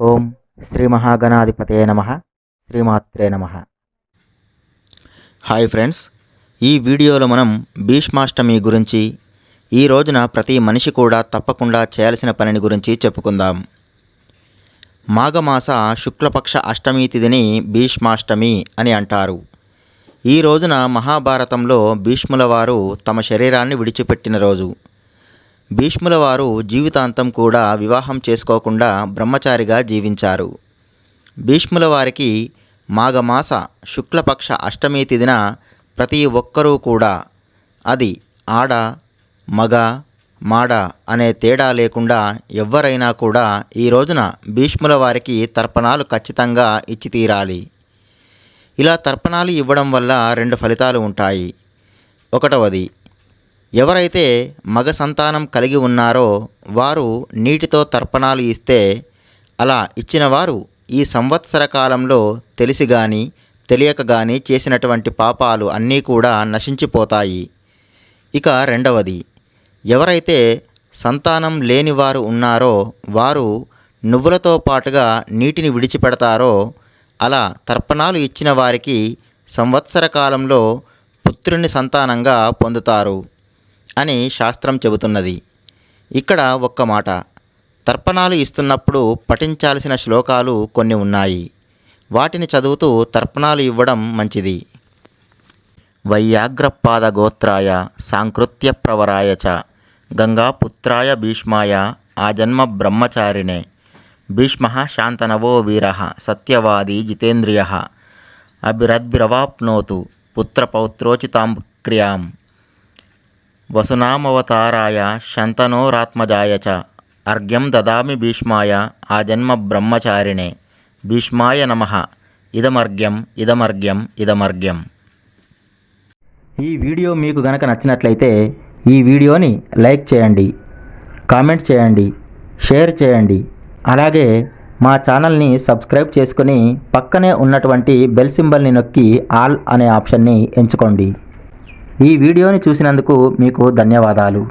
ఓం శ్రీ మహాగణాధిపతే నమ. శ్రీమాత్రే నమ. హాయ్ ఫ్రెండ్స్ ఈ వీడియోలో మనం భీష్మాష్టమి గురించి ఈ రోజున ప్రతి మనిషి కూడా తప్పకుండా చేయాల్సిన పనిని గురించి చెప్పుకుందాం. మాఘమాస శుక్లపక్ష అష్టమి తిథిని భీష్మాష్టమి అని అంటారు. ఈ రోజున మహాభారతంలో భీష్ముల వారు తమ శరీరాన్ని విడిచిపెట్టిన రోజు. భీష్ముల వారు జీవితాంతం కూడా వివాహం చేసుకోకుండా బ్రహ్మచారిగా జీవించారు. భీష్ముల వారికి మాఘమాస శుక్లపక్ష అష్టమి తిదిన ప్రతి ఒక్కరూ కూడా అది ఆడ మగ మాడ అనే తేడా లేకుండా ఎవ్వరైనా కూడా ఈ రోజున భీష్ముల వారికి తర్పణాలు ఖచ్చితంగా ఇచ్చి తీరాలి. ఇలా తర్పణాలు ఇవ్వడం వల్ల రెండు ఫలితాలు ఉంటాయి. ఒకటవది ఎవరైతే మగ సంతానం కలిగి ఉన్నారో వారు నీటితో తర్పణాలు ఇస్తే అలా ఇచ్చిన వారు ఈ సంవత్సర కాలంలో తెలిసి కానీ తెలియక కానీ చేసినటువంటి పాపాలు అన్నీ కూడా నశించిపోతాయి. ఇక రెండవది ఎవరైతే సంతానం లేని వారు ఉన్నారో వారు నువ్వులతో పాటుగా నీటిని విడిచిపెడతారో అలా తర్పణాలు ఇచ్చిన వారికి సంవత్సర కాలంలో పుత్రుని సంతానంగా పొందుతారు. అని శాస్త్రం చెబుతున్నది. ఇక్కడ ఒక్క మాట. తర్పణాలు ఇస్తున్నప్పుడు పఠించాల్సిన శ్లోకాలు కొన్ని ఉన్నాయి. వాటిని చదువుతూ తర్పణాలు ఇవ్వడం మంచిది. వైయాగ్రపాద గోత్రాయ సాంకృత్య ప్రవరాయ చ గంగాపుత్రాయ భీష్మాయ ఆజన్మ బ్రహ్మచారిణే. భీష్మ శాంతనవో వీర సత్యవాది జితేంద్రియ. అభిరద్భిరవాప్నోతు పుత్రపౌత్రోచితాం క్రియాం వసునామవతారాయ శంతనోరాత్మజాయ చ. అర్ఘ్యం దదామి భీష్మాయ ఆజన్మ బ్రహ్మచారిణే. భీష్మాయ నమ. ఇదమర్ఘ్యం ఇదమర్ఘ్యం ఇదమర్ఘ్యం. ఈ వీడియో మీకు గనక నచ్చినట్లయితే ఈ వీడియోని లైక్ చేయండి కామెంట్ చేయండి షేర్ చేయండి. అలాగే మా ఛానల్ని సబ్స్క్రైబ్ చేసుకుని పక్కనే ఉన్నటువంటి బెల్ సింబల్ని నొక్కి ఆల్ అనే ఆప్షన్ని ఎంచుకోండి. ఈ వీడియోని చూసినందుకు మీకు ధన్యవాదాలు.